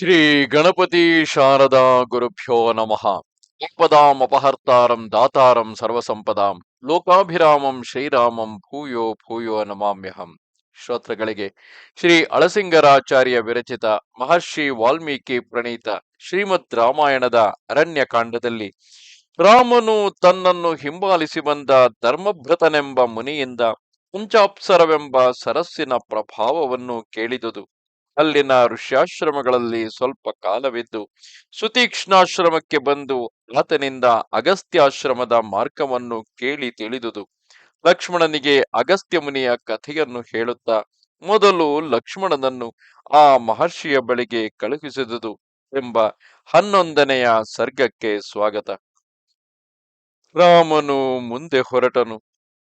ಶ್ರೀ ಗಣಪತಿ ಶಾರದಾ ಗುರುಭ್ಯೋ ನಮಃ. ಉಪದಾಂ ಅಪಹರ್ತಾರಂ ದಾತಾರಂ ಸರ್ವಸಂಪದಾಂ ಲೋಕಾಭಿರಾಮಂ ಶ್ರೀರಾಮಂ ಭೂಯೋ ಭೂಯೋ ನಮಾಮ್ಯಹಂ. ಶ್ರೋತ್ರಗಳಿಗೆ ಶ್ರೀ ಅಳಸಿಂಗರಾಚಾರ್ಯ ವಿರಚಿತ ಮಹರ್ಷಿ ವಾಲ್ಮೀಕಿ ಪ್ರಣೀತ ಶ್ರೀಮದ್ ರಾಮಾಯಣದ ಅರಣ್ಯಕಾಂಡದಲ್ಲಿ ರಾಮನು ತನ್ನನ್ನು ಹಿಂಬಾಲಿಸಿ ಬಂದ ಧರ್ಮಭೃತನೆಂಬ ಮುನಿಯಿಂದ ಪುಂಚಾಪ್ಸರವೆಂಬ ಸರಸ್ಸಿನ ಪ್ರಭಾವವನ್ನು ಕೇಳಿದುದು. ಅಲ್ಲಿನ ಋಷ್ಯಾಶ್ರಮಗಳಲ್ಲಿ ಸ್ವಲ್ಪ ಕಾಲವಿದ್ದು ಸುತೀಕ್ಷ್ಣಾಶ್ರಮಕ್ಕೆ ಬಂದು ಆತನಿಂದ ಅಗಸ್ತ್ಯಾಶ್ರಮದ ಮಾರ್ಗವನ್ನು ಕೇಳಿ ತಿಳಿದುದು. ಲಕ್ಷ್ಮಣನಿಗೆ ಅಗಸ್ತ್ಯ ಮುನಿಯ ಕಥೆಯನ್ನು ಹೇಳುತ್ತಾ ಮೊದಲು ಲಕ್ಷ್ಮಣನನ್ನು ಆ ಮಹರ್ಷಿಯ ಬಳಿಗೆ ಕಳುಹಿಸಿದುದು ಎಂಬ ಹನ್ನೊಂದನೆಯ ಸರ್ಗಕ್ಕೆ ಸ್ವಾಗತ. ರಾಮನು ಮುಂದೆ ಹೊರಟನು.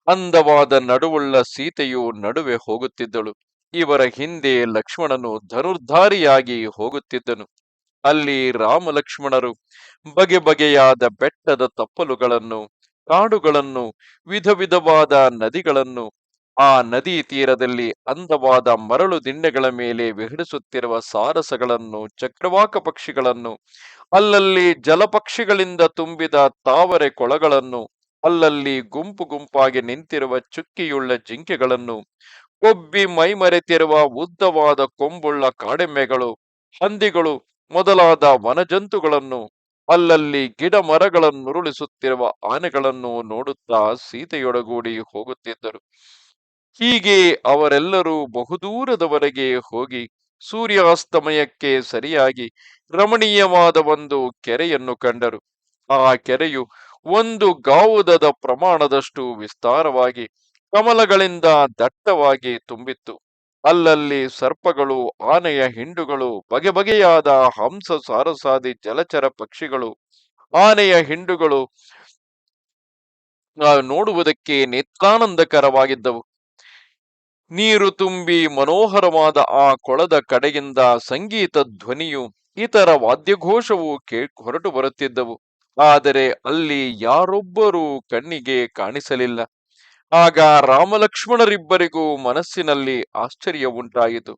ಅಂದವಾದ ನಡುವುಳ್ಳ ಸೀತೆಯು ನಡುವೆ ಹೋಗುತ್ತಿದ್ದಳು. ಇವರ ಹಿಂದೆ ಲಕ್ಷ್ಮಣನು ಧನುರ್ಧಾರಿಯಾಗಿ ಹೋಗುತ್ತಿದ್ದನು. ಅಲ್ಲಿ ರಾಮ ಲಕ್ಷ್ಮಣರು ಬಗೆ ಬಗೆಯಾದ ಬೆಟ್ಟದ ತಪ್ಪಲುಗಳನ್ನು, ಕಾಡುಗಳನ್ನು, ವಿಧ ವಿಧವಾದ ನದಿಗಳನ್ನು, ಆ ನದಿ ತೀರದಲ್ಲಿ ಅಂದವಾದ ಮರಳು ದಿಣ್ಣೆಗಳ ಮೇಲೆ ವಿಹರಿಸುತ್ತಿರುವ ಸಾರಸಗಳನ್ನು, ಚಕ್ರವಾಕ ಪಕ್ಷಿಗಳನ್ನು, ಅಲ್ಲಲ್ಲಿ ಜಲಪಕ್ಷಿಗಳಿಂದ ತುಂಬಿದ ತಾವರೆ ಕೊಳಗಳನ್ನು, ಅಲ್ಲಲ್ಲಿ ಗುಂಪು ಗುಂಪಾಗಿ ನಿಂತಿರುವ ಚುಕ್ಕಿಯುಳ್ಳ ಜಿಂಕೆಗಳನ್ನು ಕೊಬ್ಬಿ ಮೈಮರೆತಿರುವ ಉದ್ದವಾದ ಕೊಂಬುಳ್ಳ ಕಾಡೆಮ್ಮೆಗಳು, ಹಂದಿಗಳು ಮೊದಲಾದ ವನಜಂತುಗಳನ್ನು, ಅಲ್ಲಲ್ಲಿ ಗಿಡ ಮರಗಳನ್ನುರುಳಿಸುತ್ತಿರುವ ಆನೆಗಳನ್ನು ನೋಡುತ್ತಾ ಸೀತೆಯೊಡಗೂಡಿ ಹೋಗುತ್ತಿದ್ದರು. ಹೀಗೆ ಅವರೆಲ್ಲರೂ ಬಹುದೂರದವರೆಗೆ ಹೋಗಿ ಸೂರ್ಯಾಸ್ತಮಯಕ್ಕೆ ಸರಿಯಾಗಿ ರಮಣೀಯವಾದ ಒಂದು ಕೆರೆಯನ್ನು ಕಂಡರು. ಆ ಕೆರೆಯು ಒಂದು ಗಾವುದದ ಪ್ರಮಾಣದಷ್ಟು ವಿಸ್ತಾರವಾಗಿ ಕಮಲಗಳಿಂದ ದಟ್ಟವಾಗಿ ತುಂಬಿತ್ತು. ಅಲ್ಲಲ್ಲಿ ಸರ್ಪಗಳು, ಆನೆಯ ಹಿಂಡುಗಳು, ಬಗೆ ಬಗೆಯಾದ ಹಂಸ ಸಾರಸಾದಿ ಜಲಚರ ಪಕ್ಷಿಗಳು, ಆನೆಯ ಹಿಂಡುಗಳು ನೋಡುವುದಕ್ಕೆ ನೇತ್ರಾನಂದಕರವಾಗಿದ್ದವು ನೀರು ತುಂಬಿ ಮನೋಹರವಾದ ಆ ಕೊಳದ ಕಡೆಯಿಂದ ಸಂಗೀತ ಧ್ವನಿಯು ಇತರ ವಾದ್ಯಘೋಷವು ಕೇ ಹೊರಟು ಬರುತ್ತಿದ್ದವು. ಆದರೆ ಅಲ್ಲಿ ಯಾರೊಬ್ಬರೂ ಕಣ್ಣಿಗೆ ಕಾಣಿಸಲಿಲ್ಲ. ಆಗ ರಾಮಲಕ್ಷ್ಮಣರಿಬ್ಬರಿಗೂ ಮನಸ್ಸಿನಲ್ಲಿ ಆಶ್ಚರ್ಯ ಉಂಟಾಯಿತು.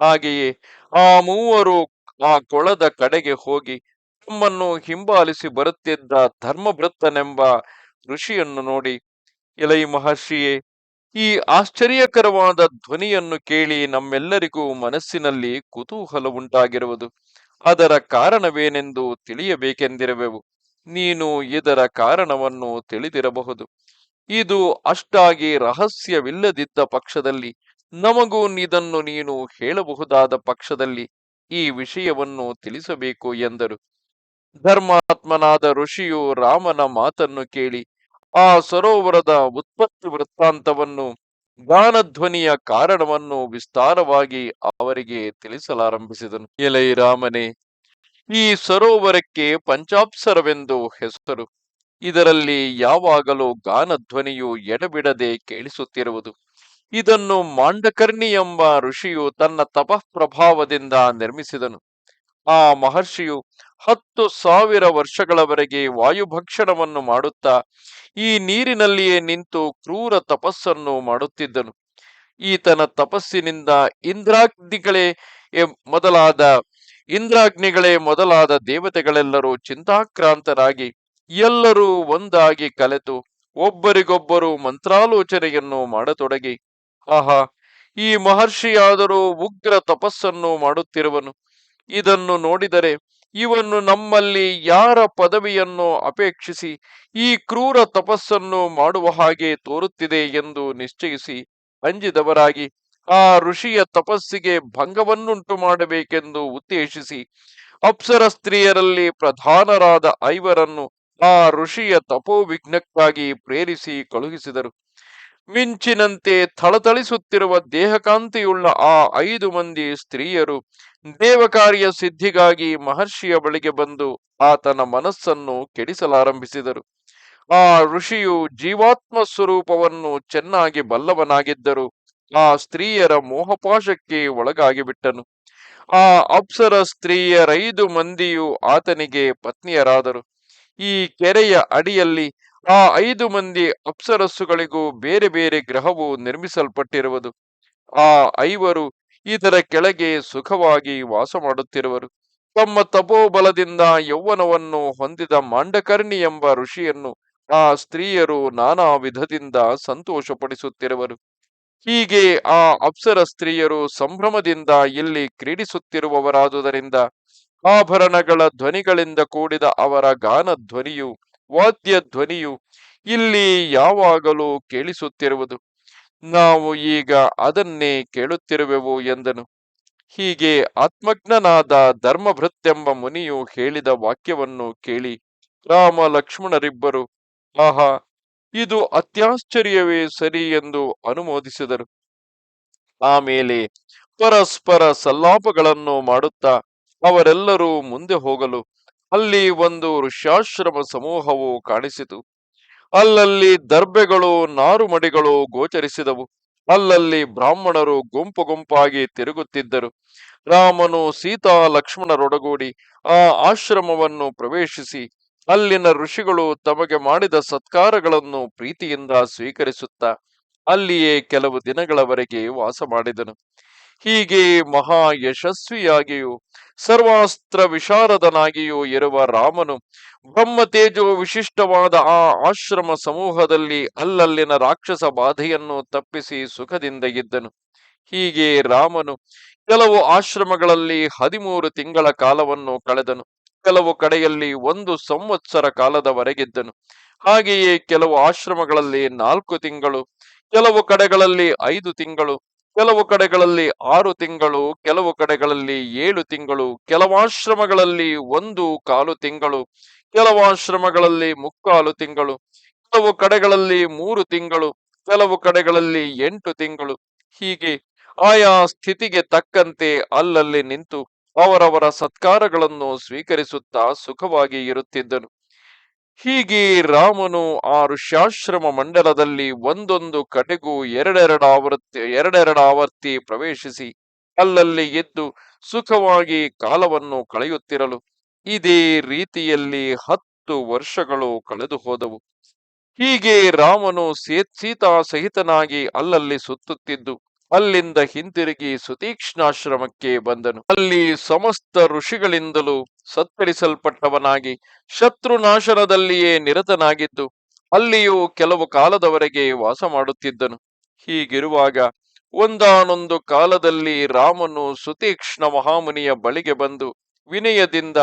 ಹಾಗೆಯೇ ಆ ಮೂವರು ಆ ಕೊಳದ ಕಡೆಗೆ ಹೋಗಿ ತಮ್ಮನ್ನು ಹಿಂಬಾಲಿಸಿ ಬರುತ್ತಿದ್ದ ಧರ್ಮಭೃತ್ತನೆಂಬ ಋಷಿಯನ್ನು ನೋಡಿ, ಎಲೈ ಮಹರ್ಷಿಯೇ, ಈ ಆಶ್ಚರ್ಯಕರವಾದ ಧ್ವನಿಯನ್ನು ಕೇಳಿ ನಮ್ಮೆಲ್ಲರಿಗೂ ಮನಸ್ಸಿನಲ್ಲಿ ಕುತೂಹಲ ಉಂಟಾಗಿರುವುದು. ಅದರ ಕಾರಣವೇನೆಂದು ತಿಳಿಯಬೇಕೆಂದಿರುವೆವು. ನೀನು ಇದರ ಕಾರಣವನ್ನು ತಿಳಿದಿರಬಹುದು. ಇದು ಅಷ್ಟಾಗಿ ರಹಸ್ಯವಿಲ್ಲದಿದ್ದ ಪಕ್ಷದಲ್ಲಿ ನಮಗೂ ಇದನ್ನು ನೀನು ಹೇಳಬಹುದಾದ ಪಕ್ಷದಲ್ಲಿ ಈ ವಿಷಯವನ್ನು ತಿಳಿಸಬೇಕು ಎಂದರು. ಧರ್ಮಾತ್ಮನಾದ ಋಷಿಯು ರಾಮನ ಮಾತನ್ನು ಕೇಳಿ ಆ ಸರೋವರದ ಉತ್ಪತ್ತಿ ವೃತ್ತಾಂತವನ್ನು ಗಾನಧ್ವನಿಯ ಕಾರಣವನ್ನು ವಿಸ್ತಾರವಾಗಿ ಅವರಿಗೆ ತಿಳಿಸಲಾರಂಭಿಸಿದನು. ಎಲೈ ರಾಮನೇ, ಈ ಸರೋವರಕ್ಕೆ ಪಂಚಾಪ್ಸರವೆಂದು ಹೆಸರು. ಇದರಲ್ಲಿ ಯಾವಾಗಲೂ ಗಾನಧ್ವನಿಯು ಎಡಬಿಡದೆ ಕೇಳಿಸುತ್ತಿರುವುದು. ಇದನ್ನು ಮಾಂಡಕರ್ಣಿ ಎಂಬ ಋಷಿಯು ತನ್ನ ತಪಃಪ್ರಭಾವದಿಂದ ನಿರ್ಮಿಸಿದನು. ಆ ಮಹರ್ಷಿಯು ಹತ್ತು ಸಾವಿರ ವರ್ಷಗಳವರೆಗೆ ವಾಯುಭಕ್ಷಣವನ್ನು ಮಾಡುತ್ತಾ, ಈ ನೀರಿನಲ್ಲಿಯೇ ನಿಂತು ಕ್ರೂರ ತಪಸ್ಸನ್ನು ಮಾಡುತ್ತಿದ್ದನು. ಈತನ ತಪಸ್ಸಿನಿಂದ ಇಂದ್ರಾಗ್ನಿಗಳೇ ಮೊದಲಾದ ಇಂದ್ರಾಗ್ನಿಗಳೇ ಮೊದಲಾದ ದೇವತೆಗಳೆಲ್ಲರೂ ಚಿಂತಾಕ್ರಾಂತರಾಗಿ ಎಲ್ಲರೂ ಒಂದಾಗಿ ಕಲೆತು ಒಬ್ಬರಿಗೊಬ್ಬರು ಮಂತ್ರಾಲೋಚನೆಯನ್ನು ಮಾಡತೊಡಗಿ. ಆಹಾ, ಈ ಮಹರ್ಷಿಯಾದರೂ ಉಗ್ರ ತಪಸ್ಸನ್ನು ಮಾಡುತ್ತಿರುವನು. ಇದನ್ನು ನೋಡಿದರೆ ಇವನು ನಮ್ಮಲ್ಲಿ ಯಾರ ಪದವಿಯನ್ನು ಅಪೇಕ್ಷಿಸಿ ಈ ಕ್ರೂರ ತಪಸ್ಸನ್ನು ಮಾಡುವ ಹಾಗೆ ತೋರುತ್ತಿದೆ ಎಂದು ನಿಶ್ಚಯಿಸಿ ಅಂಜಿದವರಾಗಿ, ಆ ಋಷಿಯ ತಪಸ್ಸಿಗೆ ಭಂಗವನ್ನುಂಟು ಮಾಡಬೇಕೆಂದು ಉದ್ದೇಶಿಸಿ ಅಪ್ಸರ ಸ್ತ್ರೀಯರಲ್ಲಿ ಪ್ರಧಾನರಾದ ಐವರನ್ನು ಆ ಋಷಿಯ ತಪೋವಿಘ್ನಕ್ಕಾಗಿ ಪ್ರೇರಿಸಿ ಕಳುಹಿಸಿದರು. ಮಿಂಚಿನಂತೆ ಥಳಥಳಿಸುತ್ತಿರುವ ದೇಹಕಾಂತಿಯುಳ್ಳ ಆ ಐದು ಮಂದಿ ಸ್ತ್ರೀಯರು ದೇವಕಾರ್ಯ ಸಿದ್ಧಿಗಾಗಿ ಮಹರ್ಷಿಯ ಬಳಿಗೆ ಬಂದು ಆತನ ಮನಸ್ಸನ್ನು ಕೆಡಿಸಲಾರಂಭಿಸಿದರು. ಆ ಋಷಿಯು ಜೀವಾತ್ಮ ಸ್ವರೂಪವನ್ನು ಚೆನ್ನಾಗಿ ಬಲ್ಲವನಾಗಿದ್ದರು. ಆ ಸ್ತ್ರೀಯರ ಮೋಹಪಾಶಕ್ಕೆ ಒಳಗಾಗಿ ಬಿಟ್ಟನು ಆ ಅಪ್ಸರ ಸ್ತ್ರೀಯರೈದು ಮಂದಿಯು ಆತನಿಗೆ ಪತ್ನಿಯರಾದರು. ಈ ಕೆರೆಯ ಅಡಿಯಲ್ಲಿ ಆ ಐದು ಮಂದಿ ಅಪ್ಸರಸ್ಸುಗಳಿಗೂ ಬೇರೆ ಬೇರೆ ಗ್ರಹವು ನಿರ್ಮಿಸಲ್ಪಟ್ಟಿರುವುದು. ಆ ಐವರು ಇದರ ಕೆಳಗೆ ಸುಖವಾಗಿ ವಾಸ ಮಾಡುತ್ತಿರುವರು. ತಮ್ಮ ತಪೋಬಲದಿಂದ ಯೌವನವನ್ನು ಹೊಂದಿದ ಮಾಂಡಕರ್ಣಿ ಎಂಬ ಋಷಿಯನ್ನು ಆ ಸ್ತ್ರೀಯರು ನಾನಾ ವಿಧದಿಂದ ಸಂತೋಷಪಡಿಸುತ್ತಿರುವರು. ಹೀಗೆ ಆ ಅಪ್ಸರ ಸ್ತ್ರೀಯರು ಸಂಭ್ರಮದಿಂದ ಇಲ್ಲಿ ಕ್ರೀಡಿಸುತ್ತಿರುವವರಾದುದರಿಂದ ಆಭರಣಗಳ ಧ್ವನಿಗಳಿಂದ ಕೂಡಿದ ಅವರ ಗಾನ ಧ್ವನಿಯು ವಾದ್ಯ ಧ್ವನಿಯು ಇಲ್ಲಿ ಯಾವಾಗಲೂ ಕೇಳಿಸುತ್ತಿರುವುದು. ನಾವು ಈಗ ಅದನ್ನೇ ಕೇಳುತ್ತಿರುವೆವು ಎಂದನು. ಹೀಗೆ ಆತ್ಮಜ್ಞನಾದ ಧರ್ಮಭೃತ್ಯೆಂಬ ಮುನಿಯು ಹೇಳಿದ ವಾಕ್ಯವನ್ನು ಕೇಳಿ ರಾಮ ಲಕ್ಷ್ಮಣರಿಬ್ಬರು ಆಹಾ, ಇದು ಅತ್ಯಾಶ್ಚರ್ಯವೇ ಸರಿ ಎಂದು ಅನುಮೋದಿಸಿದರು. ಆಮೇಲೆ ಪರಸ್ಪರ ಸಲ್ಲಾಪಗಳನ್ನು ಮಾಡುತ್ತಾ ಅವರೆಲ್ಲರೂ ಮುಂದೆ ಹೋಗಲು ಅಲ್ಲಿ ಒಂದು ಋಷ್ಯಾಶ್ರಮ ಸಮೂಹವು ಕಾಣಿಸಿತು. ಅಲ್ಲಲ್ಲಿ ದರ್ಬೆಗಳು ನಾರುಮಡಿಗಳು ಗೋಚರಿಸಿದವು. ಅಲ್ಲಲ್ಲಿ ಬ್ರಾಹ್ಮಣರು ಗುಂಪು ಗುಂಪಾಗಿ ತಿರುಗುತ್ತಿದ್ದರು. ರಾಮನು ಸೀತಾ ಲಕ್ಷ್ಮಣರೊಡಗೂಡಿ ಆ ಆಶ್ರಮವನ್ನು ಪ್ರವೇಶಿಸಿ, ಅಲ್ಲಿನ ಋಷಿಗಳು ತಮಗೆ ಮಾಡಿದ ಸತ್ಕಾರಗಳನ್ನು ಪ್ರೀತಿಯಿಂದ ಸ್ವೀಕರಿಸುತ್ತಾ, ಅಲ್ಲಿಯೇ ಕೆಲವು ದಿನಗಳವರೆಗೆ ವಾಸ ಮಾಡಿದನು. ಹೀಗೆ ಮಹಾ ಯಶಸ್ವಿಯಾಗಿಯೂ ಸರ್ವಾಸ್ತ್ರ ವಿಶಾರದನಾಗಿಯೂ ಇರುವ ರಾಮನು ಬ್ರಹ್ಮ ತೇಜೋ ವಿಶಿಷ್ಟವಾದ ಆ ಆಶ್ರಮ ಸಮೂಹದಲ್ಲಿ ಅಲ್ಲಲ್ಲಿನ ರಾಕ್ಷಸ ಬಾಧೆಯನ್ನು ತಪ್ಪಿಸಿ ಸುಖದಿಂದ ಇದ್ದನು. ಹೀಗೆ ರಾಮನು ಕೆಲವು ಆಶ್ರಮಗಳಲ್ಲಿ ಹದಿಮೂರು ತಿಂಗಳ ಕಾಲವನ್ನು ಕಳೆದನು. ಕೆಲವು ಕಡೆಯಲ್ಲಿ ಒಂದು ಸಂವತ್ಸರ ಕಾಲದವರೆಗಿದ್ದನು. ಹಾಗೆಯೇ ಕೆಲವು ಆಶ್ರಮಗಳಲ್ಲಿ ನಾಲ್ಕು ತಿಂಗಳು, ಕೆಲವು ಕಡೆಗಳಲ್ಲಿ ಐದು ತಿಂಗಳು ಕೆಲವು ಕಡೆಗಳಲ್ಲಿ ಆರು ತಿಂಗಳು, ಕೆಲವು ಕಡೆಗಳಲ್ಲಿ ಏಳು ತಿಂಗಳು, ಕೆಲವಾಶ್ರಮಗಳಲ್ಲಿ ಒಂದು ಕಾಲು ತಿಂಗಳು ಕೆಲವು ಆಶ್ರಮಗಳಲ್ಲಿ ಮುಕ್ಕಾಲು ತಿಂಗಳು, ಕೆಲವು ಕಡೆಗಳಲ್ಲಿ ಮೂರು ತಿಂಗಳು, ಕೆಲವು ಕಡೆಗಳಲ್ಲಿ ಎಂಟು ತಿಂಗಳು. ಹೀಗೆ ಆಯಾ ಸ್ಥಿತಿಗೆ ತಕ್ಕಂತೆ ಅಲ್ಲಲ್ಲಿ ನಿಂತು ಅವರವರ ಸತ್ಕಾರಗಳನ್ನು ಸ್ವೀಕರಿಸುತ್ತಾ ಸುಖವಾಗಿ ಇರುತ್ತಿದ್ದನು. ಹೀಗೆ ರಾಮನು ಆ ಋಷ್ಯಾಶ್ರಮ ಮಂಡಲದಲ್ಲಿ ಒಂದೊಂದು ಕಡೆಗೂ ಎರಡೆರಡು ಆವರ್ತಿ ಎರಡೆರಡು ಆವರ್ತಿ ಪ್ರವೇಶಿಸಿ ಅಲ್ಲಲ್ಲಿ ಎದ್ದು ಸುಖವಾಗಿ ಕಾಲವನ್ನು ಕಳೆಯುತ್ತಿರಲು. ಇದೇ ರೀತಿಯಲ್ಲಿ ಹತ್ತು ವರ್ಷಗಳು ಕಳೆದು ಹೋದವು. ಹೀಗೆ ರಾಮನು ಸೀತಾ ಸಹಿತನಾಗಿ ಅಲ್ಲಲ್ಲಿ ಸುತ್ತುತ್ತಿದ್ದು, ಅಲ್ಲಿಂದ ಹಿಂತಿರುಗಿ ಸುತೀಕ್ಷ್ಣಾಶ್ರಮಕ್ಕೆ ಬಂದನು. ಅಲ್ಲಿ ಸಮಸ್ತ ಋಷಿಗಳಿಂದಲೂ ಸತ್ಕರಿಸಲ್ಪಟ್ಟವನಾಗಿ ಶತ್ರುನಾಶನದಲ್ಲಿಯೇ ನಿರತನಾಗಿದ್ದು ಅಲ್ಲಿಯೂ ಕೆಲವು ಕಾಲದವರೆಗೆ ವಾಸ ಮಾಡುತ್ತಿದ್ದನು ಹೀಗಿರುವಾಗ ಒಂದಾನೊಂದು ಕಾಲದಲ್ಲಿ ರಾಮನು ಸುತೀಕ್ಷ್ಣ ಮಹಾಮುನಿಯ ಬಳಿಗೆ ಬಂದು ವಿನಯದಿಂದ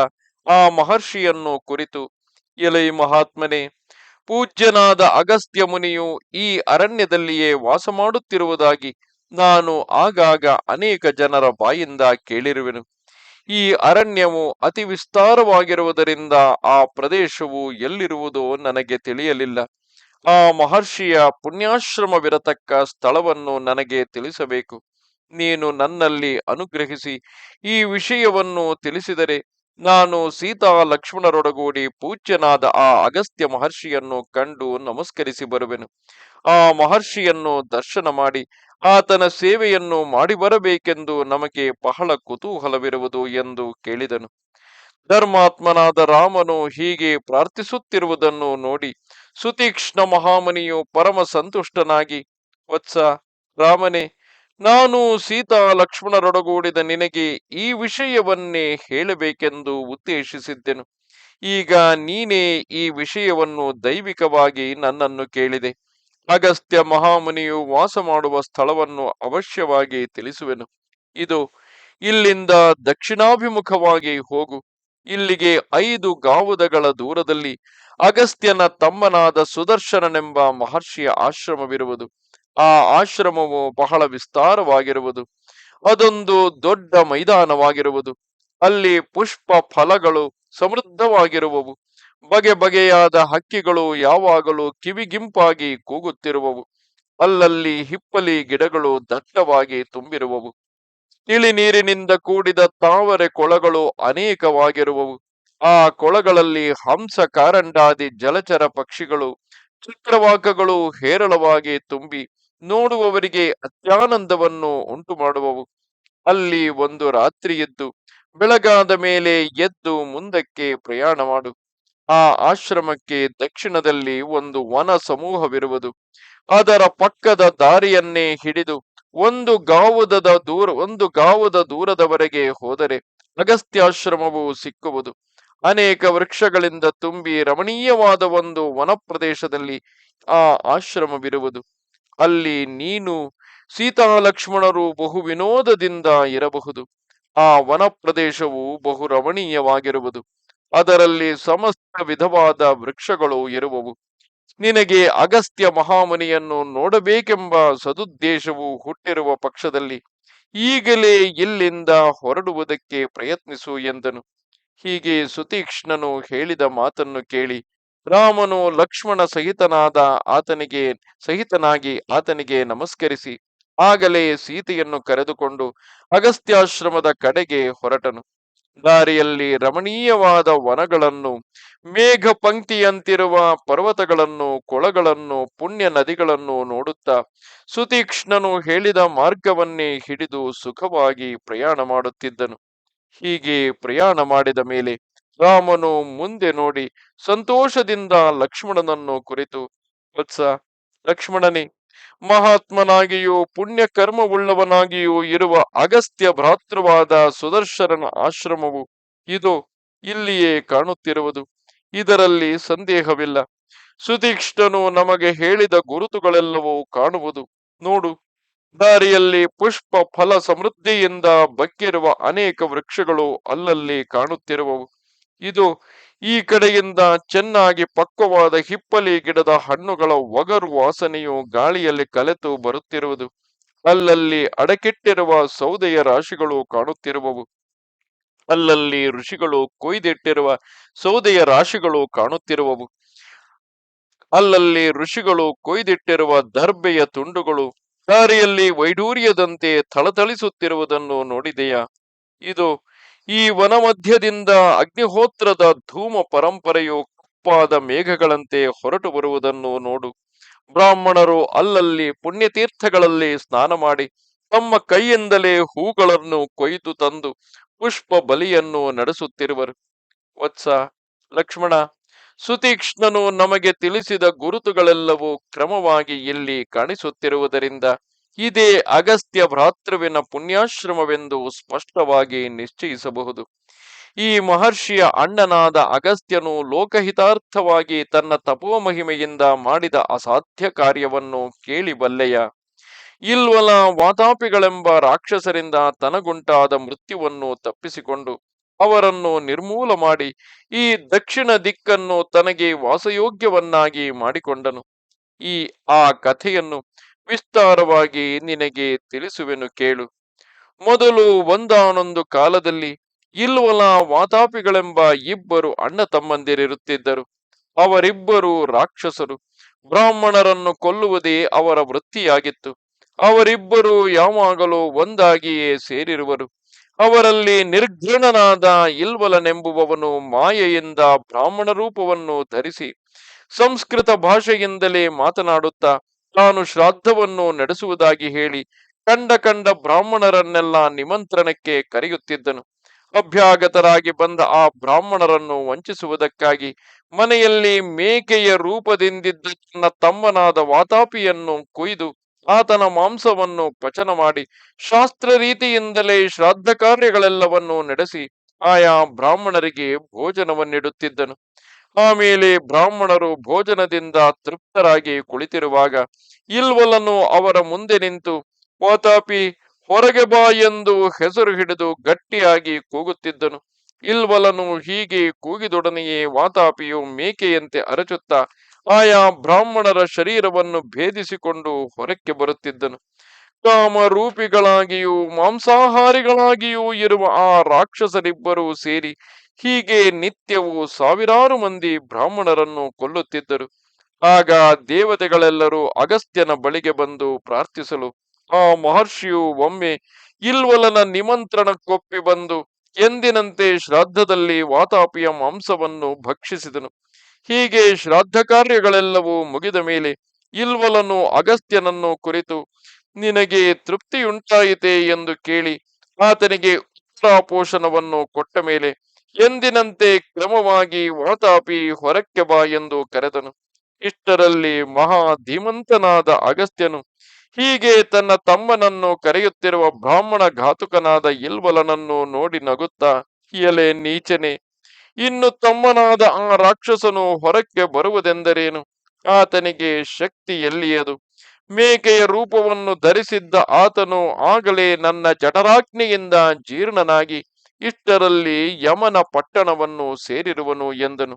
ಆ ಮಹರ್ಷಿಯನ್ನು ಕುರಿತು, ಎಲೈ ಮಹಾತ್ಮನೇ, ಪೂಜ್ಯನಾದ ಅಗಸ್ತ್ಯ ಮುನಿಯು ಈ ಅರಣ್ಯದಲ್ಲಿಯೇ ವಾಸ ಮಾಡುತ್ತಿರುವುದಾಗಿ ನಾನು ಆಗಾಗ ಅನೇಕ ಜನರ ಬಾಯಿಂದ ಕೇಳಿರುವೆನು. ಈ ಅರಣ್ಯವು ಅತಿ ವಿಸ್ತಾರವಾಗಿರುವುದರಿಂದ ಆ ಪ್ರದೇಶವು ಎಲ್ಲಿರುವುದು ನನಗೆ ತಿಳಿಯಲಿಲ್ಲ. ಆ ಮಹರ್ಷಿಯ ಪುಣ್ಯಾಶ್ರಮವಿರತಕ್ಕ ಸ್ಥಳವನ್ನು ನನಗೆ ತಿಳಿಸಬೇಕು. ನೀನು ನನ್ನಲ್ಲಿ ಅನುಗ್ರಹಿಸಿ ಈ ವಿಷಯವನ್ನು ತಿಳಿಸಿದರೆ ನಾನು ಸೀತಾ ಲಕ್ಷ್ಮಣರೊಡಗೂಡಿ ಪೂಜ್ಯನಾದ ಆ ಅಗಸ್ತ್ಯ ಮಹರ್ಷಿಯನ್ನು ಕಂಡು ನಮಸ್ಕರಿಸಿ ಬರುವೆನು. ಆ ಮಹರ್ಷಿಯನ್ನು ದರ್ಶನ ಮಾಡಿ ಆತನ ಸೇವೆಯನ್ನು ಮಾಡಿ ಬರಬೇಕೆಂದು ನಮಗೆ ಬಹಳ ಕುತೂಹಲವಿರುವುದು ಎಂದು ಕೇಳಿದನು. ಧರ್ಮಾತ್ಮನಾದ ರಾಮನು ಹೀಗೆ ಪ್ರಾರ್ಥಿಸುತ್ತಿರುವುದನ್ನು ನೋಡಿ ಸುತೀಕ್ಷ್ಣ ಮಹಾಮನಿಯು ಪರಮ ಸಂತುಷ್ಟನಾಗಿ, ವತ್ಸ, ರಾಮನೇ, ನಾನು ಸೀತಾ ಲಕ್ಷ್ಮಣರೊಡಗೂಡಿದ ನಿನಗೆ ಈ ವಿಷಯವನ್ನೇ ಹೇಳಬೇಕೆಂದು ಉದ್ದೇಶಿಸಿದ್ದೆನು. ಈಗ ನೀನೇ ಈ ವಿಷಯವನ್ನು ದೈವಿಕವಾಗಿ ನನ್ನನ್ನು ಕೇಳಿದೆ. ಅಗಸ್ತ್ಯ ಮಹಾಮುನಿಯು ವಾಸ ಮಾಡುವ ಸ್ಥಳವನ್ನು ಅವಶ್ಯವಾಗಿ ತಿಳಿಸುವೆನು. ಇದು, ಇಲ್ಲಿಂದ ದಕ್ಷಿಣಾಭಿಮುಖವಾಗಿ ಹೋಗು. ಇಲ್ಲಿಗೆ ಐದು ಗಾವುದಗಳ ದೂರದಲ್ಲಿ ಅಗಸ್ತ್ಯನ ತಮ್ಮನಾದ ಸುದರ್ಶನನೆಂಬ ಮಹರ್ಷಿಯ ಆಶ್ರಮವಿರುವುದು. ಆ ಆಶ್ರಮವು ಬಹಳ ವಿಸ್ತಾರವಾಗಿರುವುದು. ಅದೊಂದು ದೊಡ್ಡ ಮೈದಾನವಾಗಿರುವುದು. ಅಲ್ಲಿ ಪುಷ್ಪ ಫಲಗಳು ಸಮೃದ್ಧವಾಗಿರುವವು. ಬಗೆ ಬಗೆಯಾದ ಹಕ್ಕಿಗಳು ಯಾವಾಗಲೂ ಕಿವಿಗಿಂಪಾಗಿ ಕೂಗುತ್ತಿರುವವು. ಅಲ್ಲಲ್ಲಿ ಹಿಪ್ಪಲಿ ಗಿಡಗಳು ದಟ್ಟವಾಗಿ ತುಂಬಿರುವವು. ತಿಳಿ ನೀರಿನಿಂದ ಕೂಡಿದ ತಾವರೆ ಕೊಳಗಳು ಅನೇಕವಾಗಿರುವವು. ಆ ಕೊಳಗಳಲ್ಲಿ ಹಂಸ ಕಾರಂಡಾದಿ ಜಲಚರ ಪಕ್ಷಿಗಳು, ಚಕ್ರವಾಕಗಳು ಹೇರಳವಾಗಿ ತುಂಬಿ ನೋಡುವವರಿಗೆ ಅತ್ಯಾನಂದವನ್ನು ಉಂಟು ಮಾಡುವವು ಅಲ್ಲಿ ಒಂದು ರಾತ್ರಿ ಎದ್ದು ಬೆಳಗಾದ ಮೇಲೆ ಎದ್ದು ಮುಂದಕ್ಕೆ ಪ್ರಯಾಣ ಮಾಡು. ಆ ಆಶ್ರಮಕ್ಕೆ ದಕ್ಷಿಣದಲ್ಲಿ ಒಂದು ವನ ಸಮೂಹವಿರುವುದು. ಅದರ ಪಕ್ಕದ ದಾರಿಯನ್ನೇ ಹಿಡಿದು ಒಂದು ಗಾವುದದ ದೂರ, ಒಂದು ಗಾವುದ ದೂರದವರೆಗೆ ಹೋದರೆ ಅಗಸ್ತ್ಯಾಶ್ರಮವು ಸಿಕ್ಕುವುದು. ಅನೇಕ ವೃಕ್ಷಗಳಿಂದ ತುಂಬಿ ರಮಣೀಯವಾದ ಒಂದು ವನ ಪ್ರದೇಶದಲ್ಲಿ ಆ ಆಶ್ರಮವಿರುವುದು. ಅಲ್ಲಿ ನೀನು ಸೀತಾ ಲಕ್ಷ್ಮಣರು ಬಹು ವಿನೋದದಿಂದ ಇರಬಹುದು. ಆ ವನ ಪ್ರದೇಶವು ಬಹು ರಮಣೀಯವಾಗಿರುವುದು. ಅದರಲ್ಲಿ ಸಮಸ್ತ ವಿಧವಾದ ವೃಕ್ಷಗಳು ಇರುವವು. ನಿನಗೆ ಅಗಸ್ತ್ಯ ಮಹಾಮುನಿಯನ್ನು ನೋಡಬೇಕೆಂಬ ಸದುದ್ದೇಶವು ಹುಟ್ಟಿರುವ ಪಕ್ಷದಲ್ಲಿ ಈಗಲೇ ಇಲ್ಲಿಂದ ಹೊರಡುವುದಕ್ಕೆ ಪ್ರಯತ್ನಿಸು ಎಂದನು. ಹೀಗೆ ಸುತೀಕ್ಷ್ಣನು ಹೇಳಿದ ಮಾತನ್ನು ಕೇಳಿ ರಾಮನು ಲಕ್ಷ್ಮಣ ಸಹಿತನಾದ ಆತನಿಗೆ, ಸಹಿತನಾಗಿ ಆತನಿಗೆ ನಮಸ್ಕರಿಸಿ ಆಗಲೇ ಸೀತೆಯನ್ನು ಕರೆದುಕೊಂಡು ಅಗಸ್ತ್ಯಾಶ್ರಮದ ಕಡೆಗೆ ಹೊರಟನು. ದಾರಿಯಲ್ಲಿ ರಮಣೀಯವಾದ ವನಗಳನ್ನು ಮೇಘ ಪಂಕ್ತಿಯಂತಿರುವ ಪರ್ವತಗಳನ್ನು, ಕೊಳಗಳನ್ನು, ಪುಣ್ಯ ನದಿಗಳನ್ನು ನೋಡುತ್ತಾ ಸುತೀಕ್ಷ್ಣನು ಹೇಳಿದ ಮಾರ್ಗವನ್ನೇ ಹಿಡಿದು ಸುಖವಾಗಿ ಪ್ರಯಾಣ ಮಾಡುತ್ತಿದ್ದನು. ಹೀಗೆ ಪ್ರಯಾಣ ಮಾಡಿದ ಮೇಲೆ ರಾಮನು ಮುಂದೆ ನೋಡಿ ಸಂತೋಷದಿಂದ ಲಕ್ಷ್ಮಣನನ್ನು ಕುರಿತು, ವತ್ಸ ಲಕ್ಷ್ಮಣನೇ ಮಹಾತ್ಮನಾಗಿಯೂ ಪುಣ್ಯ ಕರ್ಮವುಳ್ಳವನಾಗಿಯೂ ಇರುವ ಅಗಸ್ತ್ಯ ಭ್ರಾತೃವಾದ ಸುದರ್ಶನನ ಆಶ್ರಮವು ಇದು ಇಲ್ಲಿಯೇ ಕಾಣುತ್ತಿರುವುದು. ಇದರಲ್ಲಿ ಸಂದೇಹವಿಲ್ಲ. ಸುತೀಕ್ಷ್ಣನು ನಮಗೆ ಹೇಳಿದ ಗುರುತುಗಳೆಲ್ಲವೂ ಕಾಣುವುದು. ನೋಡು, ದಾರಿಯಲ್ಲಿ ಪುಷ್ಪ ಫಲ ಸಮೃದ್ಧಿಯಿಂದ ಬಕ್ಕಿರುವ ಅನೇಕ ವೃಕ್ಷಗಳು ಅಲ್ಲಲ್ಲಿ ಕಾಣುತ್ತಿರುವವು. ಇದು ಈ ಕಡೆಯಿಂದ ಚೆನ್ನಾಗಿ ಪಕ್ವವಾದ ಹಿಪ್ಪಲಿ ಗಿಡದ ಹಣ್ಣುಗಳ ಒಗರು ವಾಸನೆಯು ಗಾಳಿಯಲ್ಲಿ ಕಲೆತು ಬರುತ್ತಿರುವುದು. ಅಲ್ಲಲ್ಲಿ ಅಡಕೆಟ್ಟಿರುವ ಸೌದೆಯ ರಾಶಿಗಳು ಕಾಣುತ್ತಿರುವವು. ಅಲ್ಲಲ್ಲಿ ಋಷಿಗಳು ಕೊಯ್ದಿಟ್ಟಿರುವ ಸೌದೆಯ ರಾಶಿಗಳು ಕಾಣುತ್ತಿರುವವು. ಅಲ್ಲಲ್ಲಿ ಋಷಿಗಳು ಕೊಯ್ದಿಟ್ಟಿರುವ ದರ್ಬೆಯ ತುಂಡುಗಳು ದಾರಿಯಲ್ಲಿ ವೈಡೂರ್ಯದಂತೆ ಥಳಥಳಿಸುತ್ತಿರುವುದನ್ನು ನೋಡಿದೆಯಾ? ಇದು ಈ ವನ ಮಧ್ಯದಿಂದ ಅಗ್ನಿಹೋತ್ರದ ಧೂಮ ಪರಂಪರೆಯು ಕಪ್ಪಾದ ಮೇಘಗಳಂತೆ ಹೊರಟು ಬರುವುದನ್ನು ನೋಡು. ಬ್ರಾಹ್ಮಣರು ಅಲ್ಲಲ್ಲಿ ಪುಣ್ಯತೀರ್ಥಗಳಲ್ಲಿ ಸ್ನಾನ ಮಾಡಿ ತಮ್ಮ ಕೈಯಿಂದಲೇ ಹೂಗಳನ್ನು ಕೊಯ್ದು ತಂದು ಪುಷ್ಪ ಬಲಿಯನ್ನು ನಡೆಸುತ್ತಿರುವರು. ವತ್ಸ ಲಕ್ಷ್ಮಣ, ಸುತೀಕ್ಷ್ಣನು ನಮಗೆ ತಿಳಿಸಿದ ಗುರುತುಗಳೆಲ್ಲವೂ ಕ್ರಮವಾಗಿ ಇಲ್ಲಿ ಕಾಣಿಸುತ್ತಿರುವುದರಿಂದ ಇದೇ ಅಗಸ್ತ್ಯ ಭ್ರಾತೃವಿನ ಪುಣ್ಯಾಶ್ರಮವೆಂದು ಸ್ಪಷ್ಟವಾಗಿ ನಿಶ್ಚಯಿಸಬಹುದು. ಈ ಮಹರ್ಷಿಯ ಅಣ್ಣನಾದ ಅಗಸ್ತ್ಯನು ಲೋಕಹಿತಾರ್ಥವಾಗಿ ತನ್ನ ತಪೋ ಮಹಿಮೆಯಿಂದ ಮಾಡಿದ ಅಸಾಧ್ಯ ಕಾರ್ಯವನ್ನು ಕೇಳಿಬಲ್ಲೆಯ? ಇಲ್ವಲ ವಾತಾಪಿಗಳೆಂಬ ರಾಕ್ಷಸರಿಂದ ತನಗುಂಟಾದ ಮೃತ್ಯುವನ್ನು ತಪ್ಪಿಸಿಕೊಂಡು ಅವರನ್ನು ನಿರ್ಮೂಲ ಮಾಡಿ ಈ ದಕ್ಷಿಣ ದಿಕ್ಕನ್ನು ತನಗೆ ವಾಸಯೋಗ್ಯವನ್ನಾಗಿ ಮಾಡಿಕೊಂಡನು. ಈ ಆ ಕಥೆಯನ್ನು ವಿಸ್ತಾರವಾಗಿ ನಿನಗೆ ತಿಳಿಸುವೆನು ಕೇಳು. ಮೊದಲು ಒಂದಾನೊಂದು ಕಾಲದಲ್ಲಿ ಇಲ್ವಲ ವಾತಾಪಿಗಳೆಂಬ ಇಬ್ಬರು ಅಣ್ಣ ತಮ್ಮಂದಿರಿರುತ್ತಿದ್ದರು. ಅವರಿಬ್ಬರು ರಾಕ್ಷಸರು. ಬ್ರಾಹ್ಮಣರನ್ನು ಕೊಲ್ಲುವುದೇ ಅವರ ವೃತ್ತಿಯಾಗಿತ್ತು. ಅವರಿಬ್ಬರು ಯಾವಾಗಲೂ ಒಂದಾಗಿಯೇ ಸೇರಿರುವರು. ಅವರಲ್ಲಿ ನಿರ್ಘೃಣನಾದ ಇಲ್ವಲನೆಂಬುವವನು ಮಾಯೆಯಿಂದ ಬ್ರಾಹ್ಮಣ ರೂಪವನ್ನು ಧರಿಸಿ ಸಂಸ್ಕೃತ ಭಾಷೆಯಿಂದಲೇ ಮಾತನಾಡುತ್ತಾ ತಾನು ಶ್ರಾದ್ದವನ್ನು ನಡೆಸುವುದಾಗಿ ಹೇಳಿ ಕಂಡ ಕಂಡ ಬ್ರಾಹ್ಮಣರನ್ನೆಲ್ಲ ನಿಮಂತ್ರಣಕ್ಕೆ ಕರೆಯುತ್ತಿದ್ದನು. ಅಭ್ಯಾಗತರಾಗಿ ಬಂದ ಆ ಬ್ರಾಹ್ಮಣರನ್ನು ವಂಚಿಸುವುದಕ್ಕಾಗಿ ಮನೆಯಲ್ಲಿ ಮೇಕೆಯ ರೂಪದಿಂದಿದ್ದ ತನ್ನ ತಮ್ಮನಾದ ವಾತಾಪಿಯನ್ನು ಕೊಯ್ದು ಆತನ ಮಾಂಸವನ್ನು ಪಚನ ಮಾಡಿ ಶಾಸ್ತ್ರ ರೀತಿಯಿಂದಲೇ ಶ್ರಾದ್ದ ಕಾರ್ಯಗಳೆಲ್ಲವನ್ನೂ ನಡೆಸಿ ಆಯಾ ಬ್ರಾಹ್ಮಣರಿಗೆ ಭೋಜನವನ್ನಿಡುತ್ತಿದ್ದನು. ಆಮೇಲೆ ಬ್ರಾಹ್ಮಣರು ಭೋಜನದಿಂದ ತೃಪ್ತರಾಗಿ ಕುಳಿತಿರುವಾಗ ಇಲ್ವಲನು ಅವರ ಮುಂದೆ ನಿಂತು, ವಾತಾಪಿ, ಹೊರಗೆ ಬಾ ಎಂದು ಹೆಸರು ಹಿಡಿದು ಗಟ್ಟಿಯಾಗಿ ಕೂಗುತ್ತಿದ್ದನು. ಇಲ್ವಲನು ಹೀಗೆ ಕೂಗಿದೊಡನೆಯೇ ವಾತಾಪಿಯು ಮೇಕೆಯಂತೆ ಅರಚುತ್ತಾ ಆಯಾ ಬ್ರಾಹ್ಮಣರ ಶರೀರವನ್ನು ಭೇದಿಸಿಕೊಂಡು ಹೊರಕ್ಕೆ ಬರುತ್ತಿದ್ದನು. ಕಾಮರೂಪಿಗಳಾಗಿಯೂ ಮಾಂಸಾಹಾರಿಗಳಾಗಿಯೂ ಇರುವ ಆ ರಾಕ್ಷಸರಿಬ್ಬರೂ ಸೇರಿ ಹೀಗೆ ನಿತ್ಯವೂ ಸಾವಿರಾರು ಮಂದಿ ಬ್ರಾಹ್ಮಣರನ್ನು ಕೊಲ್ಲುತ್ತಿದ್ದರು. ಆಗ ದೇವತೆಗಳೆಲ್ಲರೂ ಅಗಸ್ತ್ಯನ ಬಳಿಗೆ ಬಂದು ಪ್ರಾರ್ಥಿಸಲು, ಆ ಮಹರ್ಷಿಯು ಒಮ್ಮೆ ಇಲ್ವಲನ ನಿಮಂತ್ರಣಕ್ಕೊಪ್ಪಿ ಬಂದು ಎಂದಿನಂತೆ ಶ್ರಾದ್ದದಲ್ಲಿ ವಾತಾಪಿಯ ಮಾಂಸವನ್ನು ಭಕ್ಷಿಸಿದನು. ಹೀಗೆ ಶ್ರಾದ್ದ ಕಾರ್ಯಗಳೆಲ್ಲವೂ ಮುಗಿದ ಮೇಲೆ ಇಲ್ವಲನು ಅಗಸ್ತ್ಯನನ್ನು ಕುರಿತು, ನಿನಗೆ ತೃಪ್ತಿಯುಂಟಾಯಿತೆ? ಎಂದು ಕೇಳಿ, ಆತನಿಗೆ ಉತ್ತರಾಪೋಷಣವನ್ನು ಕೊಟ್ಟ ಮೇಲೆ ಎಂದಿನಂತೆ ಕ್ರಮವಾಗಿ ವಾತಾಪಿ ಹೊರಕ್ಕೆ ಬಾ ಎಂದು ಕರೆದನು. ಇಷ್ಟರಲ್ಲಿ ಮಹಾ ಧೀಮಂತನಾದ ಅಗಸ್ತ್ಯನು, ಹೀಗೆ ತನ್ನ ತಮ್ಮನನ್ನು ಕರೆಯುತ್ತಿರುವ ಬ್ರಾಹ್ಮಣ ಘಾತುಕನಾದ ಇಲ್ವಲನನ್ನು ನೋಡಿ ನಗುತ್ತಾ ಎಲೆ ನೀಚನೆ, ಇನ್ನು ತಮ್ಮನಾದ ಆ ರಾಕ್ಷಸನು ಹೊರಕ್ಕೆ ಬರುವುದೆಂದರೇನು? ಆತನಿಗೆ ಶಕ್ತಿ ಎಲ್ಲಿಯದು? ಮೇಕೆಯ ರೂಪವನ್ನು ಧರಿಸಿದ್ದ ಆತನು ಆಗಲೇ ನನ್ನ ಜಠರಾಗ್ನಿಯಿಂದ ಜೀರ್ಣನಾಗಿ ಇಷ್ಟರಲ್ಲಿ ಯಮನ ಪಟ್ಟಣವನ್ನು ಸೇರಿರುವನು ಎಂದನು.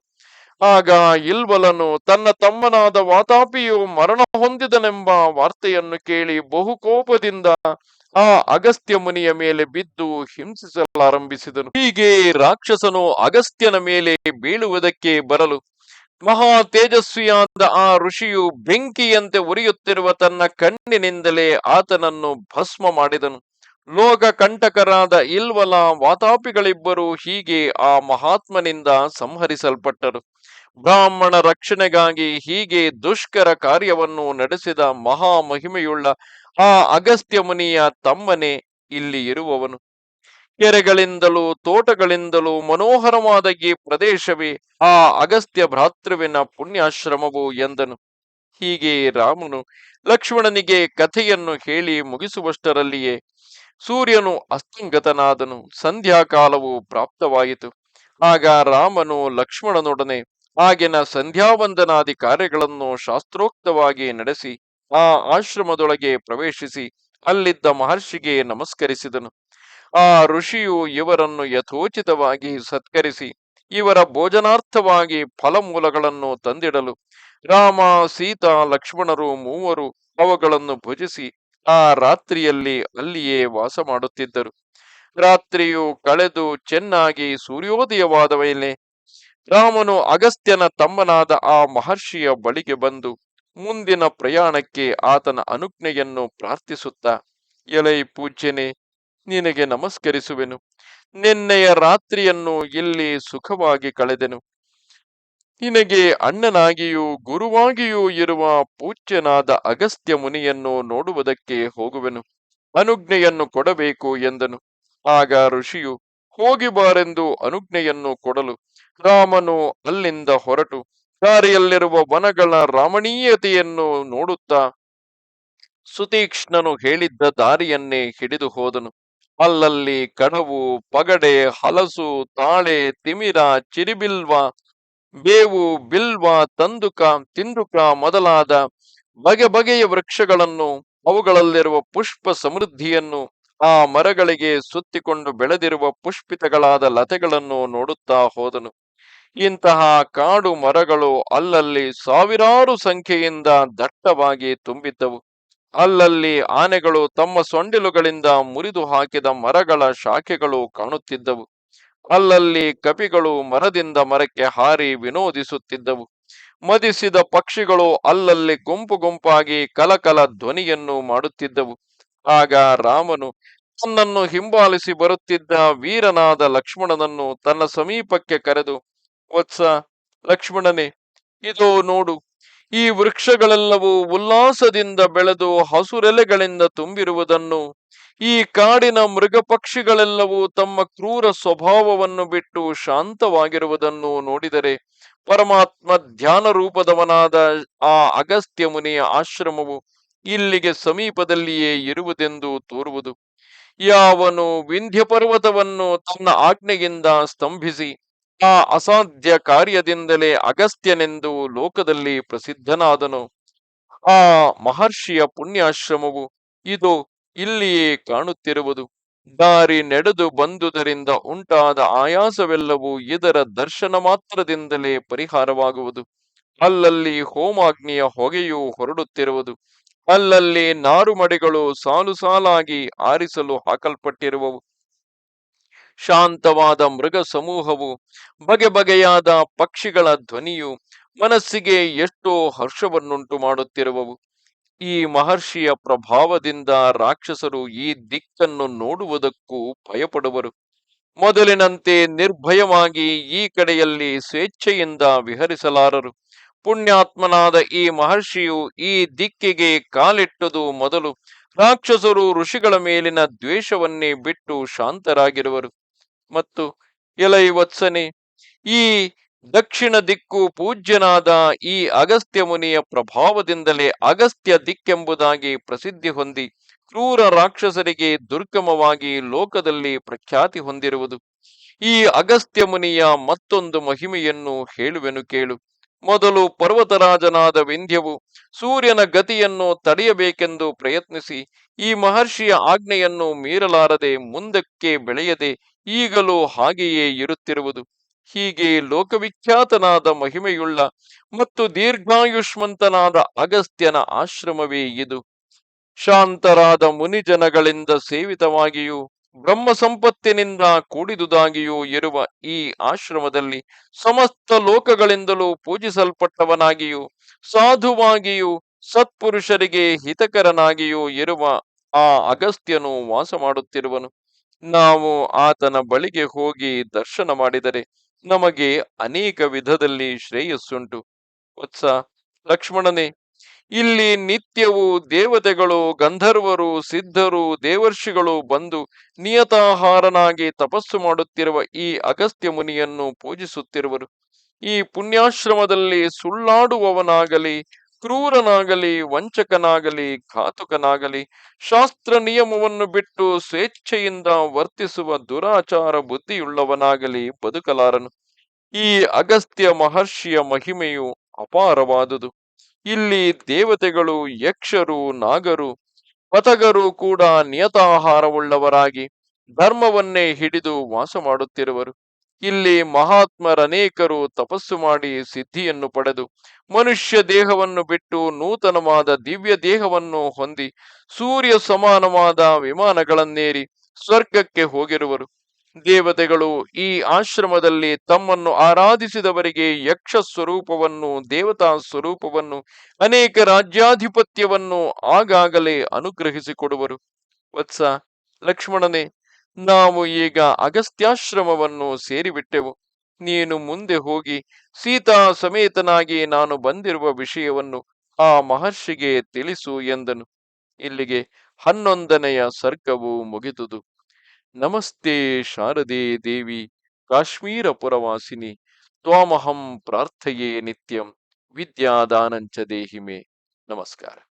ಆಗ ಇಲ್ವಲನು ತನ್ನ ತಮ್ಮನಾದ ವಾತಾಪಿಯು ಮರಣ ಹೊಂದಿದನೆಂಬ ವಾರ್ತೆಯನ್ನು ಕೇಳಿ ಬಹುಕೋಪದಿಂದ ಆ ಅಗಸ್ತ್ಯ ಮುನಿಯ ಮೇಲೆ ಬಿದ್ದು ಹಿಂಸಿಸಲಾರಂಭಿಸಿದನು. ಹೀಗೆ ರಾಕ್ಷಸನು ಅಗಸ್ತ್ಯನ ಮೇಲೆ ಬೀಳುವುದಕ್ಕೆ ಬರಲು, ಮಹಾ ತೇಜಸ್ವಿಯಾದ ಆ ಋಷಿಯು ಬೆಂಕಿಯಂತೆ ಉರಿಯುತ್ತಿರುವ ತನ್ನ ಕಣ್ಣಿನಿಂದಲೇ ಆತನನ್ನು ಭಸ್ಮ ಮಾಡಿದನು. ಲೋಕ ಕಂಟಕರಾದ ಇಲ್ವಲ ವಾತಾಪಿಗಳಿಬ್ಬರು ಹೀಗೆ ಆ ಮಹಾತ್ಮನಿಂದ ಸಂಹರಿಸಲ್ಪಟ್ಟರು. ಬ್ರಾಹ್ಮಣ ರಕ್ಷಣೆಗಾಗಿ ಹೀಗೆ ದುಷ್ಕರ ಕಾರ್ಯವನ್ನು ನಡೆಸಿದ ಮಹಾ ಮಹಿಮೆಯುಳ್ಳ ಆ ಅಗಸ್ತ್ಯ ಮುನಿಯ ತಮ್ಮನೇ ಇಲ್ಲಿ ಇರುವವನು. ಕೆರೆಗಳಿಂದಲೂ ತೋಟಗಳಿಂದಲೂ ಮನೋಹರವಾದ ಈ ಪ್ರದೇಶವೇ ಆ ಅಗಸ್ತ್ಯ ಭ್ರಾತೃವಿನ ಪುಣ್ಯಾಶ್ರಮವು ಎಂದನು. ಹೀಗೆ ರಾಮನು ಲಕ್ಷ್ಮಣನಿಗೆ ಕಥೆಯನ್ನು ಹೇಳಿ ಮುಗಿಸುವಷ್ಟರಲ್ಲಿಯೇ ಸೂರ್ಯನು ಅಸ್ತಂಗತನಾದನು ಸಂಧ್ಯಾಕಾಲವು ಪ್ರಾಪ್ತವಾಯಿತು. ಆಗ ರಾಮನು ಲಕ್ಷ್ಮಣನೊಡನೆ ಆಗಿನ ಸಂಧ್ಯಾವಂದನಾದಿ ಕಾರ್ಯಗಳನ್ನು ಶಾಸ್ತ್ರೋಕ್ತವಾಗಿ ನಡೆಸಿ, ಆ ಆಶ್ರಮದೊಳಗೆ ಪ್ರವೇಶಿಸಿ, ಅಲ್ಲಿದ್ದ ಮಹರ್ಷಿಗೆ ನಮಸ್ಕರಿಸಿದನು. ಆ ಋಷಿಯು ಇವರನ್ನು ಯಥೋಚಿತವಾಗಿ ಸತ್ಕರಿಸಿ, ಇವರ ಭೋಜನಾರ್ಥವಾಗಿ ಫಲಮೂಲಗಳನ್ನು ತಂದಿಡಲು ರಾಮ, ಸೀತಾ, ಲಕ್ಷ್ಮಣರು ಮೂವರು ಅವುಗಳನ್ನು ಭುಜಿಸಿ ಆ ರಾತ್ರಿಯಲ್ಲಿ ಅಲ್ಲಿಯೇ ವಾಸ ಮಾಡುತ್ತಿದ್ದರು. ರಾತ್ರಿಯು ಕಳೆದು ಚೆನ್ನಾಗಿ ಸೂರ್ಯೋದಯವಾದ ಮೇಲೆ ರಾಮನು ಅಗಸ್ತ್ಯನ ತಮ್ಮನಾದ ಆ ಮಹರ್ಷಿಯ ಬಳಿಗೆ ಬಂದು ಮುಂದಿನ ಪ್ರಯಾಣಕ್ಕೆ ಆತನ ಅನುಜ್ಞೆಯನ್ನು ಪ್ರಾರ್ಥಿಸುತ್ತಾ, ಎಲೈ ಪೂಜ್ಯನೆ, ನಿನಗೆ ನಮಸ್ಕರಿಸುವೆನು. ನಿನ್ನೆಯ ರಾತ್ರಿಯನ್ನು ಇಲ್ಲಿ ಸುಖವಾಗಿ ಕಳೆದೆನು. ನಿನಗೆ ಅಣ್ಣನಾಗಿಯೂ ಗುರುವಾಗಿಯೂ ಇರುವ ಪೂಜ್ಯನಾದ ಅಗಸ್ತ್ಯ ಮುನಿಯನ್ನು ನೋಡುವುದಕ್ಕೆ ಹೋಗುವೆನು. ಅನುಜ್ಞೆಯನ್ನು ಕೊಡಬೇಕು ಎಂದನು. ಆಗ ಋಷಿಯು, ಹೋಗಿ ಬಾರೆಂದು ಅನುಜ್ಞೆಯನ್ನು ಕೊಡಲು. ರಾಮನು ಅಲ್ಲಿಂದ ಹೊರಟು. ದಾರಿಯಲ್ಲಿರುವ ವನಗಳ ರಮಣೀಯತೆಯನ್ನು ನೋಡುತ್ತಾ ಸುತೀಕ್ಷ್ಣನು ಹೇಳಿದ್ದ ದಾರಿಯನ್ನೇ ಹಿಡಿದು ಹೋದನು. ಅಲ್ಲಲ್ಲಿ ಕಡವು, ಪಗಡೆ, ಹಲಸು, ತಾಳೆ, ತಿಮಿರ, ಚಿರಿಬಿಲ್ವ ಬೇವು, ಬಿಲ್ವ, ತಂದುಕ, ತಿಂದುಕ ಮೊದಲಾದ ಬಗೆ ಬಗೆಯ ವೃಕ್ಷಗಳನ್ನು ಅವುಗಳಲ್ಲಿರುವ ಪುಷ್ಪ ಸಮೃದ್ಧಿಯನ್ನು ಆ ಮರಗಳಿಗೆ ಸುತ್ತಿಕೊಂಡು ಬೆಳೆದಿರುವ ಪುಷ್ಪಿತಗಳಾದ ಲತೆಗಳನ್ನು ನೋಡುತ್ತಾ ಹೋದನು. ಇಂತಹ ಕಾಡು ಮರಗಳು ಅಲ್ಲಲ್ಲಿ ಸಾವಿರಾರು ಸಂಖ್ಯೆಯಿಂದ ದಟ್ಟವಾಗಿ ತುಂಬಿದ್ದವು. ಅಲ್ಲಲ್ಲಿ ಆನೆಗಳು ತಮ್ಮ ಸೊಂಡಿಲುಗಳಿಂದ ಮುರಿದು ಹಾಕಿದ ಮರಗಳ ಶಾಖೆಗಳು ಕಾಣುತ್ತಿದ್ದವು. ಅಲ್ಲಲ್ಲಿ ಕಪಿಗಳು ಮರದಿಂದ ಮರಕ್ಕೆ ಹಾರಿ ವಿನೋದಿಸುತ್ತಿದ್ದವು. ಮದಿಸಿದ ಪಕ್ಷಿಗಳು ಅಲ್ಲಲ್ಲಿ ಗುಂಪು ಗುಂಪಾಗಿ ಕಲಕಲ ಧ್ವನಿಯನ್ನು ಮಾಡುತ್ತಿದ್ದವು. ಆಗ ರಾಮನು ತನ್ನನ್ನು ಹಿಂಬಾಲಿಸಿ ಬರುತ್ತಿದ್ದ ವೀರನಾದ ಲಕ್ಷ್ಮಣನನ್ನು ತನ್ನ ಸಮೀಪಕ್ಕೆ ಕರೆದು, ವತ್ಸ ಲಕ್ಷ್ಮಣನೇ, ಇದು ನೋಡು ಈ ವೃಕ್ಷಗಳೆಲ್ಲವೂ ಉಲ್ಲಾಸದಿಂದ ಬೆಳೆದು ಹಸುರೆಲೆಗಳಿಂದ ತುಂಬಿರುವುದನ್ನು, ಈ ಕಾಡಿನ ಮೃಗ ಪಕ್ಷಿಗಳೆಲ್ಲವೂ ತಮ್ಮ ಕ್ರೂರ ಸ್ವಭಾವವನ್ನು ಬಿಟ್ಟು ಶಾಂತವಾಗಿರುವುದನ್ನು ನೋಡಿದರೆ ಪರಮಾತ್ಮ ಧ್ಯಾನ ರೂಪದವನಾದ ಆ ಅಗಸ್ತ್ಯ ಮುನಿಯ ಆಶ್ರಮವು ಇಲ್ಲಿಗೆ ಸಮೀಪದಲ್ಲಿಯೇ ಇರುವುದೆಂದು ತೋರುವುದು. ಯಾವನು ವಿಂಧ್ಯ ಪರ್ವತವನ್ನು ತನ್ನ ಆಜ್ಞೆಯಿಂದ ಸ್ತಂಭಿಸಿ ಆ ಅಸಾಧ್ಯ ಕಾರ್ಯದಿಂದಲೇ ಅಗಸ್ತ್ಯನೆಂದು ಲೋಕದಲ್ಲಿ ಪ್ರಸಿದ್ಧನಾದನು. ಆ ಮಹರ್ಷಿಯ ಪುಣ್ಯಾಶ್ರಮವು ಇದು ಇಲ್ಲಿಯೇ ಕಾಣುತ್ತಿರುವುದು. ದಾರಿ ನಡೆದು ಬಂದುದರಿಂದ ಉಂಟಾದ ಆಯಾಸವೆಲ್ಲವೂ ಇದರ ದರ್ಶನ ಮಾತ್ರದಿಂದಲೇ ಪರಿಹಾರವಾಗುವುದು. ಅಲ್ಲಲ್ಲಿ ಹೋಮಾಗ್ನಿಯ ಹೊಗೆಯು ಹೊರಡುತ್ತಿರುವುದು. ಅಲ್ಲಲ್ಲಿ ನಾರುಮಡಿಗಳು ಸಾಲು ಸಾಲಾಗಿ ಆರಿಸಲು ಹಾಕಲ್ಪಟ್ಟಿರುವವು. ಶಾಂತವಾದ ಮೃಗ ಸಮೂಹವು ಬಗೆ ಬಗೆಯಾದ ಪಕ್ಷಿಗಳ ಧ್ವನಿಯು ಮನಸ್ಸಿಗೆ ಎಷ್ಟೋ ಹರ್ಷವನ್ನುಂಟು ಮಾಡುತ್ತಿರುವವು. ಈ ಮಹರ್ಷಿಯ ಪ್ರಭಾವದಿಂದ ರಾಕ್ಷಸರು ಈ ದಿಕ್ಕನ್ನು ನೋಡುವುದಕ್ಕೂ ಭಯಪಡುವರು. ಮೊದಲಿನಂತೆ ನಿರ್ಭಯವಾಗಿ ಈ ಕಡೆಯಲ್ಲಿ ಸ್ವೇಚ್ಛೆಯಿಂದ ವಿಹರಿಸಲಾರರು. ಪುಣ್ಯಾತ್ಮನಾದ ಈ ಮಹರ್ಷಿಯು ಈ ದಿಕ್ಕಿಗೆ ಕಾಲಿಟ್ಟದು ಮೊದಲು ರಾಕ್ಷಸರು ಋಷಿಗಳ ಮೇಲಿನ ದ್ವೇಷವನ್ನೇ ಬಿಟ್ಟು ಶಾಂತರಾಗಿರುವರು. ಮತ್ತು ಎಲೈ ವತ್ಸನೆ. ಈ ದಕ್ಷಿಣ ದಿಕ್ಕು ಪೂಜ್ಯನಾದ ಈ ಅಗಸ್ತ್ಯ ಮುನಿಯ ಪ್ರಭಾವದಿಂದಲೇ ಅಗಸ್ತ್ಯ ದಿಕ್ಕೆಂಬುದಾಗಿ ಪ್ರಸಿದ್ಧಿ ಹೊಂದಿ ಕ್ರೂರ ರಾಕ್ಷಸರಿಗೆ ದುರ್ಗಮವಾಗಿ ಲೋಕದಲ್ಲಿ ಪ್ರಖ್ಯಾತಿ ಹೊಂದಿರುವುದು. ಈ ಅಗಸ್ತ್ಯ ಮುನಿಯ ಮತ್ತೊಂದು ಮಹಿಮೆಯನ್ನು ಹೇಳುವೆನು ಕೇಳು. ಮೊದಲು ಪರ್ವತರಾಜನಾದ ವಿಂಧ್ಯವು ಸೂರ್ಯನ ಗತಿಯನ್ನು ತಡೆಯಬೇಕೆಂದು ಪ್ರಯತ್ನಿಸಿ ಈ ಮಹರ್ಷಿಯ ಆಜ್ಞೆಯನ್ನು ಮೀರಲಾರದೆ ಮುಂದಕ್ಕೆ ಬೆಳೆಯದೆ ಈಗಲೂ ಹಾಗೆಯೇ ಇರುತ್ತಿರುವುದು. ಹೀಗೆ ಲೋಕವಿಖ್ಯಾತನಾದ ಮಹಿಮೆಯುಳ್ಳ ಮತ್ತು ದೀರ್ಘಾಯುಷ್ಮಂತನಾದ ಅಗಸ್ತ್ಯನ ಆಶ್ರಮವೇ ಇದು. ಶಾಂತರಾದ ಮುನಿಜನಗಳಿಂದ ಸೇವಿತವಾಗಿಯೂ ಬ್ರಹ್ಮ ಸಂಪತ್ತಿನಿಂದ ಕೂಡಿದುದಾಗಿಯೂ ಇರುವ ಈ ಆಶ್ರಮದಲ್ಲಿ ಸಮಸ್ತ ಲೋಕಗಳಿಂದಲೂ ಪೂಜಿಸಲ್ಪಟ್ಟವನಾಗಿಯೂ, ಸಾಧುವಾಗಿಯೂ, ಸತ್ಪುರುಷರಿಗೆ ಹಿತಕರನಾಗಿಯೂ ಇರುವ ಆ ಅಗಸ್ತ್ಯನು ವಾಸ ಮಾಡುತ್ತಿರುವನು. ನಾವು ಆತನ ಬಳಿಗೆ ಹೋಗಿ ದರ್ಶನ ಮಾಡಿದರೆ ನಮಗೆ ಅನೇಕ ವಿಧದಲ್ಲಿ ಶ್ರೇಯಸ್ಸುಂಟು. ವತ್ಸ ಲಕ್ಷ್ಮಣನೇ, ಇಲ್ಲಿ ನಿತ್ಯವೂ ದೇವತೆಗಳು, ಗಂಧರ್ವರು, ಸಿದ್ಧರು, ದೇವರ್ಷಿಗಳು ಬಂದು ನಿಯತಾಹಾರನಾಗಿ ತಪಸ್ಸು ಮಾಡುತ್ತಿರುವ ಈ ಅಗಸ್ತ್ಯ ಮುನಿಯನ್ನು ಪೂಜಿಸುತ್ತಿರುವರು. ಈ ಪುಣ್ಯಾಶ್ರಮದಲ್ಲಿ ಸುಳ್ಳಾಡುವವನಾಗಲಿ ಕ್ರೂರನಾಗಲಿ, ವಂಚಕನಾಗಲಿ ಘಾತುಕನಾಗಲಿ ಶಾಸ್ತ್ರ ನಿಯಮವನ್ನು ಬಿಟ್ಟು ಸ್ವೇಚ್ಛೆಯಿಂದ ವರ್ತಿಸುವ ದುರಾಚಾರ ಬುದ್ಧಿಯುಳ್ಳವನಾಗಲಿ ಬದುಕಲಾರನು. ಈ ಅಗಸ್ತ್ಯ ಮಹರ್ಷಿಯ ಮಹಿಮೆಯು ಅಪಾರವಾದುದು. ಇಲ್ಲಿ ದೇವತೆಗಳು ಯಕ್ಷರು, ನಾಗರು ಪತಗರು ಕೂಡ ನಿಯತಾಹಾರವುಳ್ಳವರಾಗಿ ಧರ್ಮವನ್ನೇ ಹಿಡಿದು ವಾಸ ಮಾಡುತ್ತಿರುವರು ಇಲ್ಲಿ ಮಹಾತ್ಮರನೇಕರು ತಪಸ್ಸು ಮಾಡಿ ಸಿದ್ಧಿಯನ್ನು ಪಡೆದು ಮನುಷ್ಯ ದೇಹವನ್ನು ಬಿಟ್ಟು ನೂತನವಾದ ದಿವ್ಯ ದೇಹವನ್ನು ಹೊಂದಿ ಸೂರ್ಯ ಸಮಾನವಾದ ವಿಮಾನಗಳನ್ನೇರಿ ಸ್ವರ್ಗಕ್ಕೆ ಹೋಗಿರುವರು. ದೇವತೆಗಳು ಈ ಆಶ್ರಮದಲ್ಲಿ ತಮ್ಮನ್ನು ಆರಾಧಿಸಿದವರಿಗೆ ಯಕ್ಷ ಸ್ವರೂಪವನ್ನು, ದೇವತಾ ಸ್ವರೂಪವನ್ನು, ಅನೇಕ ರಾಜ್ಯಾಧಿಪತ್ಯವನ್ನು ಆಗಾಗಲೇ ಅನುಗ್ರಹಿಸಿಕೊಡುವರು. ವತ್ಸ ಲಕ್ಷ್ಮಣನೇ ನಾವು ಈಗ ಅಗಸ್ತ್ಯಾಶ್ರಮವನ್ನು ಸೇರಿಬಿಟ್ಟೆವು. ನೀನು ಮುಂದೆ ಹೋಗಿ ಸೀತಾ ಸಮೇತನಾಗಿ ನಾನು ಬಂದಿರುವ ವಿಷಯವನ್ನು ಆ ಮಹರ್ಷಿಗೆ ತಿಳಿಸು ಎಂದನು. ಇಲ್ಲಿಗೆ ಹನ್ನೊಂದನೆಯ ಸರ್ಗವು ಮುಗಿದುದು. ನಮಸ್ತೆ ಶಾರದೆ ದೇವಿ, ಕಾಶ್ಮೀರ ಪುರವಾಸಿನಿ, ತ್ವಾಮಹಂ ಪ್ರಾರ್ಥೆಯೇ ನಿತ್ಯಂ, ವಿದ್ಯಾದಾನಂಚ ದೇಹಿಮೆ. ನಮಸ್ಕಾರ.